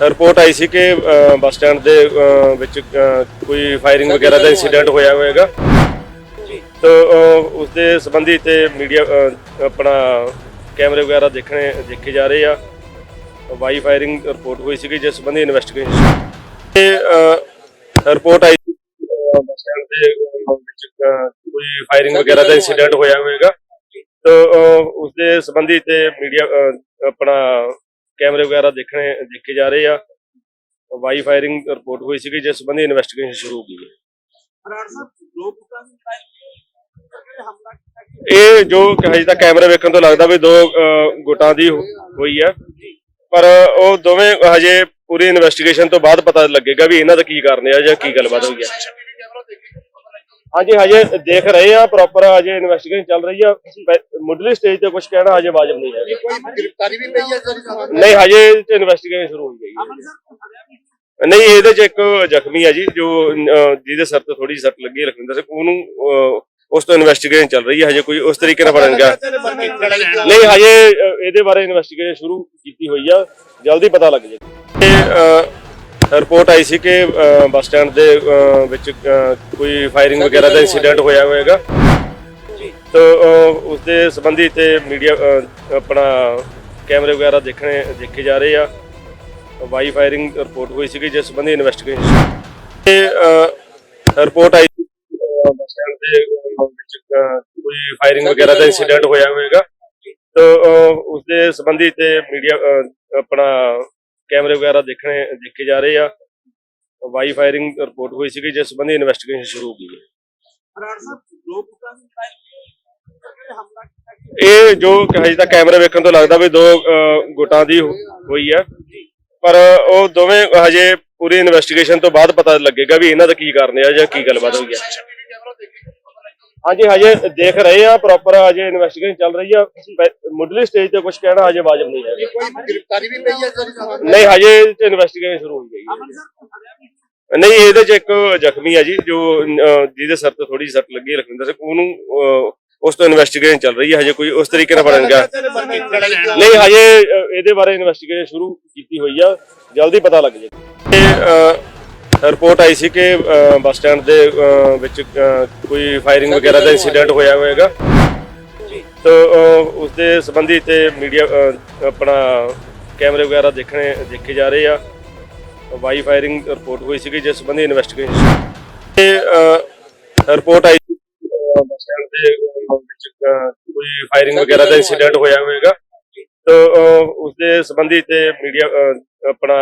Report ਆਈ ਸੀ ਕਿ bus stand ਦੇ ਵਿੱਚ ਕੋਈ ਫਾਇਰਿੰਗ ਵਗੈਰਾ ਦਾ ਇਨਸੀਡੈਂਟ ਹੋਇਆ ਹੋਵੇਗਾ। ਤਾਂ ਉਸ ਦੇ ਸੰਬੰਧੀ ਤੇ ਮੀਡੀਆ ਆਪਣਾ ਕੈਮਰੇ ਵਗੈਰਾ ਦੇਖਣੇ ਦੇਖੇ ਜਾ ਰਹੇ ਆ। ਵਾਈ ਫਾਇਰਿੰਗ ਰਿਪੋਰਟ ਹੋਈ ਸੀਗੀ ਜਿਸ ਸੰਬੰਧੀ ਇਨਵੈਸਟੀਗੇਸ਼ਨ ਇਹ ਰਿਪੋਰਟ ਆਈ ਸੀ ਬੱਸ ਸਟੈਂਡ ਦੇ ਵਿੱਚ ਕੋਈ ਫਾਇਰਿੰਗ ਵਗੈਰਾ ਦਾ ਇਨਸੀਡੈਂਟ ਹੋਇਆ ਹੋਵੇਗਾ। ਤਾਂ ਉਸ ਦੇ ਸੰਬੰਧੀ ਤੇ ਮੀਡੀਆ ਆਪਣਾ ਕੈਮਰੇ ਵਗੈਰਾ ਦੇਖਣੇ ਦੇਖੇ ਜਾ ਰਹੇ ਆ। ਵਾਈ ਫਾਇਰਿੰਗ ਰਿਪੋਰਟ ਹੋਈ ਸੀਗੀ ਜਿਸ ਸੰਬੰਧੀ ਇਨਵੈਸਟੀਗੇਸ਼ਨ ਸ਼ੁਰੂ ਹੋ ਗਈ ਹੈ। ਇਹ ਜੋ ਹਜੇ ਤੱਕ ਕੈਮਰੇ ਵੇਖਣ ਤੋਂ ਲੱਗਦਾ ਵੀ ਦੋ ਗੁੱਟਾਂ ਦੀ ਹੋਈ ਹੈ। ਪਰ ਉਹ ਦੋਵੇਂ ਹਜੇ ਪੂਰੀ ਇਨਵੈਸਟੀਗੇਸ਼ਨ ਤੋਂ ਬਾਅਦ ਪਤਾ ਲੱਗੇਗਾ ਵੀ ਇਹਨਾਂ ਦਾ ਕੀ ਕਾਰਨ ਜਾਂ ਕੀ ਗੱਲਬਾਤ ਹੋਈ ਹੈ। ਹਾਂਜੀ ਹਜੇ ਦੇਖ ਰਹੇ ਆ ਪ੍ਰੋਪਰ ਹਜੇ ਇਨਵੈਸਟੀਗੇਸ਼ਨ ਚੱਲ ਰਹੀ ਆ। ਪੈ- ਮੁੱਢਲੀ ਸਟੇਜ ਤੇ ਕੁਝ ਕਹਿਣਾ ਹਜੇ ਵਾਜਬ ਨਹੀਂ ਹੈ ਕੋਈ ਗ੍ਰਿਫਤਾਰੀ ਵੀ ਪਈ ਹੈ ਸਰ ਨਹੀਂ ਹਜੇ ਇਨਵੈਸਟੀਗੇਸ਼ਨ ਸ਼ੁਰੂ ਹੋਈ ਹੈ। ਵੀ ਨਹੀਂ ਇਹਦੇ ਚ ਇੱਕ ਜ਼ਖਮੀ ਆ ਜੀ ਜੋ ਅਹ, ਜਿਹਦੇ ਸਿਰ ਤੇ ਥੋੜੀ ਸੱਟ ਲੱਗੀ ਹੈ ਲਖਵਿੰਦਰ ਸਿੰਘ। ਉਹਨੂੰ ਅਹ, ਉਸ ਤੋਂ ਇਨਵੈਸਟੀਗੇਸ਼ਨ ਚੱਲ ਰਹੀ ਹੈ ਹਜੇ ਕੋਈ ਉਸ ਤਰੀਕੇ ਨਾਲ ਫੜਨ ਗਿਆ। ਨਹੀਂ ਹਜੇ ਅਹ, ਇਹਦੇ ਬਾਰੇ ਇਨਵੈਸਟੀਗੇਸ਼ਨ ਸ਼ੁਰੂ ਕੀਤੀ ਹੋਈ ਆ। ਜਲਦੀ ਪਤਾ ਲੱਗ ਜਾਏਗਾ ਰਿਪੋਰਟ ਆਈ ਸੀ ਕਿ ਬੱਸ ਸਟੈਂਡ ਦੇ ਵਿੱਚ ਕੋਈ ਫਾਇਰਿੰਗ ਵਗੈਰਾ ਦਾ ਇਨਸੀਡੈਂਟ ਹੋਇਆ ਹੋਵੇਗਾ। ਤਾਂ ਉਸ ਦੇ ਸੰਬੰਧੀ ਤੇ ਮੀਡੀਆ ਆਪਣਾ ਕੈਮਰੇ ਵਗੈਰਾ ਦੇਖਣੇ ਦੇਖੇ ਜਾ ਰਹੇ ਆ। ਵਾਈ ਫਾਇਰਿੰਗ ਰਿਪੋਰਟ ਹੋਈ ਸੀਗੀ ਜਿਸ ਸੰਬੰਧੀ ਇਨਵੈਸਟੀਗੇਸ਼ਨ ਇਹ ਰਿਪੋਰਟ ਆਈ ਸੀ ਬੱਸ ਸਟੈਂਡ ਦੇ ਵਿੱਚ ਕੋਈ ਫਾਇਰਿੰਗ ਵਗੈਰਾ ਦਾ ਇਨਸੀਡੈਂਟ ਹੋਇਆ ਹੋਵੇਗਾ। ਤਾਂ ਉਸ ਦੇ ਸੰਬੰਧੀ ਤੇ ਮੀਡੀਆ ਆਪਣਾ ਕੈਮਰੇ ਵਗੈਰਾ ਦੇਖਣੇ ਦੇਖੇ ਜਾ ਰਹੇ ਆ। ਵਾਈ ਫਾਇਰਿੰਗ ਰਿਪੋਰਟ ਹੋਈ ਸੀਗੀ ਜਿਸ ਸੰਬੰਧੀ ਇਨਵੈਸਟੀਗੇਸ਼ਨ ਸ਼ੁਰੂ ਹੋ ਗਈ ਹੈ। ਇਹ ਜੋ ਹਜੇ ਤੱਕ ਕੈਮਰੇ ਵੇਖਣ ਤੋਂ ਲੱਗਦਾ ਵੀ ਦੋ ਗੁੱਟਾਂ ਦੀ ਹੋਈ ਹੈ ਪਰ ਉਹ ਦੋਵੇਂ ਹਜੇ ਪੂਰੀ ਇਨਵੈਸਟੀਗੇਸ਼ਨ ਤੋਂ ਬਾਅਦ ਪਤਾ ਲੱਗੇਗਾ ਵੀ ਇਹਨਾਂ ਦਾ ਕੀ ਕਾਰਨ ਜਾਂ ਕੀ ਗੱਲਬਾਤ ਹੋਈ ਹੈ ਹਾਂਜੀ ਹਜੇ ਦੇਖ ਰਹੇ ਆ ਪ੍ਰੋਪਰ ਹਜੇ ਇਨਵੈਸਟੀਗੇਸ਼ਨ ਚੱਲ ਰਹੀ ਆ। ਪੈ- ਮੁੱਢਲੀ ਸਟੇਜ ਤੇ ਕੁਝ ਕਹਿਣਾ ਹਜੇ ਵਾਜਬ ਨਹੀਂ ਹੈ ਕੋਈ ਗ੍ਰਿਫਤਾਰੀ ਵੀ ਪਈ ਹੈ ਸਰ ਨਹੀਂ ਹਜੇ ਇਨਵੈਸਟੀਗੇਸ਼ਨ ਸ਼ੁਰੂ ਹੋਈ ਹੈ। ਨਹੀਂ ਇਹਦੇ ਚ ਇੱਕ ਜ਼ਖਮੀ ਆ ਜੀ ਜੋ ਅਹ, ਜਿਹਦੇ ਸਿਰ ਤੇ ਥੋੜੀ ਸੱਟ ਲੱਗੀ ਹੈ ਲਖਵਿੰਦਰ ਸਿੰਘ। ਉਹਨੂੰ ਅਹ, ਉਸ ਤੋਂ ਇਨਵੈਸਟੀਗੇਸ਼ਨ ਚੱਲ ਰਹੀ ਹੈ ਹਜੇ ਕੋਈ ਉਸ ਤਰੀਕੇ ਨਾਲ ਫੜਨ ਗਿਆ। ਨਹੀਂ ਹਜੇ ਅਹ, ਇਹਦੇ ਬਾਰੇ ਇਨਵੈਸਟੀਗੇਸ਼ਨ ਸ਼ੁਰੂ ਕੀਤੀ ਹੋਈ ਆ। ਜਲਦੀ ਪਤਾ ਲੱਗ ਜਾਏਗਾ ਰਿਪੋਰਟ ਆਈ ਸੀ ਕਿ ਬੱਸ ਸਟੈਂਡ ਦੇ ਵਿੱਚ ਕੋਈ ਫਾਇਰਿੰਗ ਵਗੈਰਾ ਦਾ ਇਨਸੀਡੈਂਟ ਹੋਇਆ ਹੋਵੇਗਾ। ਤਾਂ ਉਸ ਦੇ ਸੰਬੰਧੀ ਤੇ ਮੀਡੀਆ ਆਪਣਾ ਕੈਮਰੇ ਵਗੈਰਾ ਦੇਖਣੇ ਦੇਖੇ ਜਾ ਰਹੇ ਆ। ਵਾਈ ਫਾਇਰਿੰਗ ਰਿਪੋਰਟ ਹੋਈ ਸੀਗੀ ਜਿਸ ਸੰਬੰਧੀ ਇਨਵੈਸਟੀਗੇਸ਼ਨ ਇਹ ਰਿਪੋਰਟ ਆਈ ਸੀ ਬੱਸ ਸਟੈਂਡ ਦੇ ਵਿੱਚ ਕੋਈ ਫਾਇਰਿੰਗ ਵਗੈਰਾ ਦਾ ਇਨਸੀਡੈਂਟ ਹੋਇਆ? ਹੋਵੇਗਾ। ਤਾਂ ਉਸ ਦੇ ਸੰਬੰਧੀ ਤੇ ਮੀਡੀਆ ਆਪਣਾ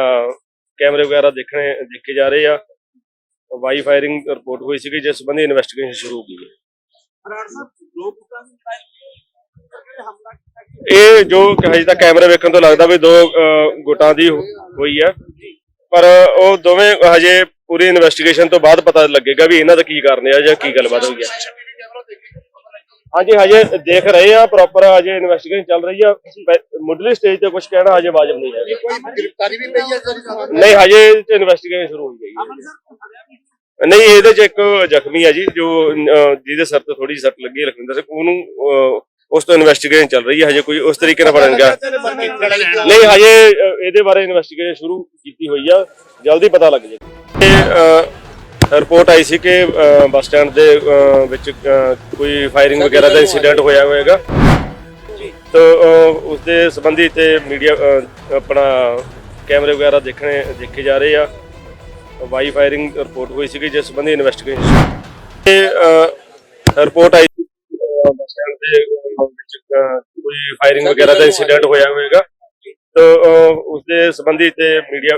ਕੈਮਰੇ ਵਗੈਰਾ ਦੇਖਣੇ ਦੇਖੇ ਜਾ ਰਹੇ ਆ। ਵਾਈ ਫਾਇਰਿੰਗ ਰਿਪੋਰਟ ਹੋਈ ਸੀਗੀ ਜਿਸ ਸੰਬੰਧੀ ਇਨਵੈਸਟੀਗੇਸ਼ਨ ਸ਼ੁਰੂ ਹੋ ਗਈ ਹੈ। ਇਹ ਜੋ ਹਜੇ ਤੱਕ ਕੈਮਰੇ ਵੇਖਣ ਤੋਂ ਲੱਗਦਾ ਵੀ ਦੋ ਗੁੱਟਾਂ ਦੀ ਹੋਈ ਹੈ ਪਰ ਉਹ ਦੋਵੇਂ ਹਜੇ ਪੂਰੀ ਇਨਵੈਸਟੀਗੇਸ਼ਨ ਤੋਂ ਬਾਅਦ ਪਤਾ ਲੱਗੇਗਾ ਵੀ ਇਹਨਾਂ ਦਾ ਕੀ ਕਾਰਨ ਹੈ ਜਾਂ ਕੀ ਗੱਲਬਾਤ ਹੋਈ ਹੈ ਹਾਂਜੀ ਹਜੇ ਦੇਖ ਰਹੇ ਆ ਪ੍ਰੋਪਰ ਹਜੇ ਇਨਵੈਸਟੀਗੇਸ਼ਨ ਚੱਲ ਰਹੀ ਆ। ਮੁੱਢਲੀ ਸਟੇਜ ਤੇ ਕੁਝ ਕਹਿਣਾ ਹਜੇ ਵਾਜਬ ਨਹੀਂ ਹੈ ਕੋਈ ਗ੍ਰਿਫਤਾਰੀ ਵੀ ਪਈ ਹੈ ਸਰ ਨਹੀਂ ਹਜੇ ਇਨਵੈਸਟੀਗੇਸ਼ਨ ਸ਼ੁਰੂ ਹੋਈ ਹੈ ਨਹੀਂ ਇਹਦੇ ਚ ਇੱਕ ਜ਼ਖਮੀ ਆ ਜੀ ਜੋ ਜਿਹਦੇ ਸਿਰ ਤੇ ਥੋੜੀ ਸੱਟ ਲੱਗੀ ਹੈ ਲਖਵਿੰਦਰ ਸਿੰਘ। ਉਹਨੂੰ ਉਸ ਤੋਂ ਇਨਵੈਸਟੀਗੇਸ਼ਨ ਚੱਲ ਰਹੀ ਹੈ ਹਜੇ ਕੋਈ ਉਸ ਤਰੀਕੇ ਨਾਲ ਗਿਆ। ਨਹੀਂ ਹਜੇ ਇਹਦੇ ਬਾਰੇ ਇਨਵੈਸਟੀਗੇਸ਼ਨ ਸ਼ੁਰੂ ਕੀਤੀ ਹੋਈ ਆ। ਜਲਦੀ ਪਤਾ ਲੱਗ ਇਹ ਰਿਪੋਰਟ ਆਈ ਸੀ ਕਿ ਬੱਸ ਸਟੈਂਡ ਦੇ ਵਿੱਚ ਕੋਈ ਫਾਇਰਿੰਗ ਵਗੈਰਾ ਦਾ ਇਨਸੀਡੈਂਟ ਹੋਇਆ ਹੋਵੇਗਾ। ਤਾਂ ਉਸ ਦੇ ਸੰਬੰਧੀ ਤੇ ਮੀਡੀਆ ਆਪਣਾ ਕੈਮਰੇ ਵਗੈਰਾ ਦੇਖਣੇ ਦੇਖੇ ਜਾ ਰਹੇ ਆ। ਵਾਈ ਫਾਇਰਿੰਗ ਰਿਪੋਰਟ ਹੋਈ ਸੀਗੀ ਜਿਸ ਸੰਬੰਧੀ ਇਨਵੈਸਟੀਗੇਸ਼ਨ ਇਹ ਰਿਪੋਰਟ ਆਈ ਸੀ ਬੱਸ ਸਟੈਂਡ ਦੇ ਵਿੱਚ ਕੋਈ ਫਾਇਰਿੰਗ ਵਗੈਰਾ ਦਾ ਇਨਸੀਡੈਂਟ ਹੋਇਆ ਹੋਵੇਗਾ। ਤਾਂ ਉਸ ਦੇ ਸੰਬੰਧੀ ਤੇ ਮੀਡੀਆ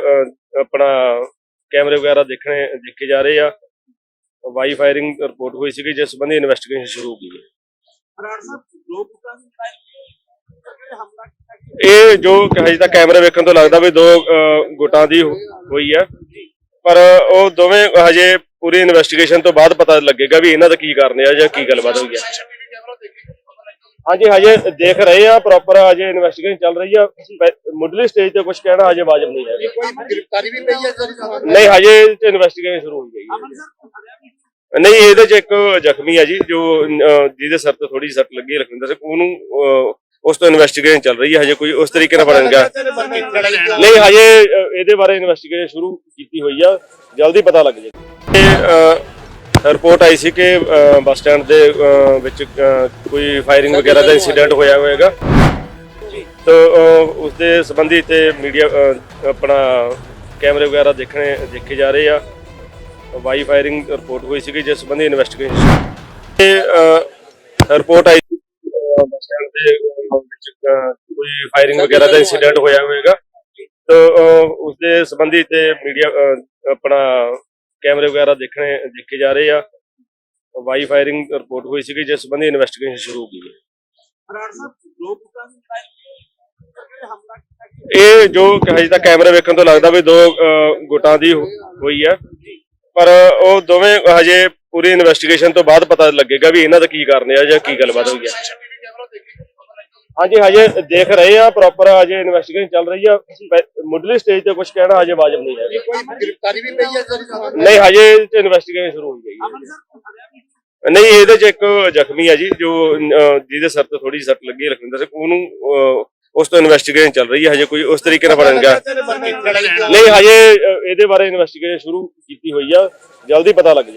ਆਪਣਾ ਕੈਮਰੇ ਵਗੈਰਾ ਦੇਖਣੇ ਦੇਖੇ ਜਾ ਰਹੇ ਆ। ਵਾਈ ਫਾਇਰਿੰਗ ਰਿਪੋਰਟ ਹੋਈ ਸੀਗੀ ਜਿਸ ਸੰਬੰਧੀ ਇਨਵੈਸਟੀਗੇਸ਼ਨ ਸ਼ੁਰੂ ਹੋ ਗਈ ਹੈ। ਇਹ ਜੋ ਹਜੇ ਤੱਕ ਕੈਮਰੇ ਵੇਖਣ ਤੋਂ ਲੱਗਦਾ ਵੀ ਦੋ ਗੁੱਟਾਂ ਦੀ ਹੋਈ ਹੈ। ਪਰ ਉਹ ਦੋਵੇਂ ਹਜੇ ਪੂਰੀ ਇਨਵੈਸਟੀਗੇਸ਼ਨ ਤੋਂ ਬਾਅਦ ਪਤਾ ਲੱਗੇਗਾ ਵੀ ਇਹਨਾਂ ਦਾ ਕੀ ਕਾਰਨ ਹੈ ਜਾਂ ਕੀ ਗੱਲਬਾਤ ਹੋਈ ਹੈ। ਹਾਂਜੀ ਹਜੇ ਦੇਖ ਰਹੇ ਆ ਪ੍ਰੋਪਰ ਹਜੇ ਇਨਵੈਸਟੀਗੇਸ਼ਨ ਚੱਲ ਰਹੀ ਆ। ਮੁੱਢਲੀ ਸਟੇਜ ਤੇ ਕੁਝ ਕਹਿਣਾ ਹਜੇ ਵਾਜਬ ਨਹੀਂ ਹੈ ਕੋਈ ਗ੍ਰਿਫਤਾਰੀ ਵੀ ਪਈ ਹੈ ਸਰ ਨਹੀਂ ਹਜੇ ਇਨਵੈਸਟੀਗੇਸ਼ਨ ਸ਼ੁਰੂ ਹੋਈ ਹੈ ਨਹੀਂ ਇਹਦੇ ਚ ਇੱਕ ਜ਼ਖਮੀ ਆ ਜੀ ਜੋ ਜਿਹਦੇ ਸਿਰ ਤੇ ਥੋੜੀ ਸੱਟ ਲੱਗੀ ਹੈ ਲਖਵਿੰਦਰ ਸਿੰਘ। ਉਹਨੂੰ ਉਸ ਤੋਂ ਇਨਵੈਸਟੀਗੇਸ਼ਨ ਚੱਲ ਰਹੀ ਹੈ ਹਜੇ ਕੋਈ ਉਸ ਤਰੀਕੇ ਨਾਲ ਫੜਨ ਗਿਆ। ਨਹੀਂ ਹਜੇ ਇਹਦੇ ਬਾਰੇ ਇਨਵੈਸਟੀਗੇਸ਼ਨ ਸ਼ੁਰੂ ਕੀਤੀ ਹੋਈ ਆ। ਜਲਦੀ ਪਤਾ ਲੱਗ ਜਾਏਗਾ ਰਿਪੋਰਟ ਆਈ ਸੀ ਕਿ ਬੱਸ ਸਟੈਂਡ ਦੇ ਵਿੱਚ ਕੋਈ ਫਾਇਰਿੰਗ ਵਗੈਰਾ ਦਾ ਇਨਸੀਡੈਂਟ ਹੋਇਆ ਹੋਵੇਗਾ। ਤਾਂ ਉਸ ਦੇ ਸੰਬੰਧੀ ਤੇ ਮੀਡੀਆ ਆਪਣਾ ਕੈਮਰੇ ਵਗੈਰਾ ਦੇਖਣੇ ਦੇਖੇ ਜਾ ਰਹੇ ਆ। ਵਾਈ ਫਾਇਰਿੰਗ ਰਿਪੋਰਟ ਹੋਈ ਸੀ ਜਿਸ ਸੰਬੰਧੀ ਇਨਵੈਸਟੀਗੇਸ਼ਨ ਇਹ ਰਿਪੋਰਟ ਆਈ ਬੱਸ ਸਟੈਂਡ ਦੇ ਵਿੱਚ ਕੋਈ ਫਾਇਰਿੰਗ ਵਗੈਰਾ ਦਾ ਇਨਸੀਡੈਂਟ ਹੋਇਆ ਹੋਵੇਗਾ। ਤਾਂ ਉਸ ਦੇ ਸੰਬੰਧੀ ਤੇ ਮੀਡੀਆ ਆਪਣਾ ਕੈਮਰੇ ਵਗੈਰਾ ਦੇਖਣੇ ਦੇਖੇ ਜਾ ਰਹੇ ਆ। ਵਾਈ ਫਾਇਰਿੰਗ ਰਿਪੋਰਟ ਹੋਈ ਸੀਗੀ ਜਿਸ ਸੰਬੰਧੀ ਇਨਵੈਸਟੀਗੇਸ਼ਨ ਸ਼ੁਰੂ ਹੋ ਗਈ ਹੈ। ਇਹ ਜੋ ਹਜੇ ਤੱਕ ਕੈਮਰਾ ਵੇਖਣ ਤੋਂ ਲੱਗਦਾ ਵੀ ਦੋ ਗੁਟਾਂ ਦੀ ਹੋਈ ਆ ਪਰ ਉਹ ਦੋਵੇਂ ਹਜੇ ਪੂਰੀ ਇਨਵੈਸਟੀਗੇਸ਼ਨ ਤੋਂ ਬਾਅਦ ਪਤਾ ਲੱਗੇਗਾ ਵੀ ਇਹਨਾਂ ਦਾ ਕੀ ਕਾਰਨ ਆ ਜਾਂ ਕੀ ਗੱਲਬਾਤ ਹੋਈ ਹੈ। ਹਾਂਜੀ ਹਜੇ ਦੇਖ ਰਹੇ ਆ ਪ੍ਰੋਪਰ ਹਜੇ ਇਨਵੈਸਟੀਗੇਸ਼ਨ ਚੱਲ ਰਹੀ ਆ। ਮੁੱਢਲੀ ਸਟੇਜ ਤੇ ਕੁਝ ਕਹਿਣਾ ਹਜੇ ਵਾਜਬ ਨਹੀਂ ਹੈ ਨਹੀਂ ਹਜੇ ਤੇ ਇਨਵੈਸਟੀਗੇਸ਼ਨ ਸ਼ੁਰੂ ਹੋਈ ਹੈ। ਨਹੀਂ ਇਹਦੇ ਚ ਇੱਕ ਜ਼ਖਮੀ ਹੈ ਜੀ ਜੋ ਜਿਹਦੇ ਸਰ ਤੇ ਥੋੜੀ ਸੱਟ ਲੱਗੀ ਲਖਵਿੰਦਰ ਸਿੰਘ। ਉਹਨੂੰ ਉਸ ਤੋਂ ਇਨਵੈਸਟੀਗੇਸ਼ਨ ਚੱਲ ਰਹੀ ਹੈ ਹਜੇ ਕੋਈ ਉਸ ਤਰੀਕੇ ਨਾਲ ਫੜਨ ਗਿਆ। ਨਹੀਂ ਹਜੇ ਇਹਦੇ ਬਾਰੇ ਇਨਵੈਸਟੀਗੇਸ਼ਨ ਸ਼ੁਰੂ ਕੀਤੀ ਹੋਈ ਆ। ਜਲਦੀ ਪਤਾ ਲੱਗ ਜਾਏਗਾ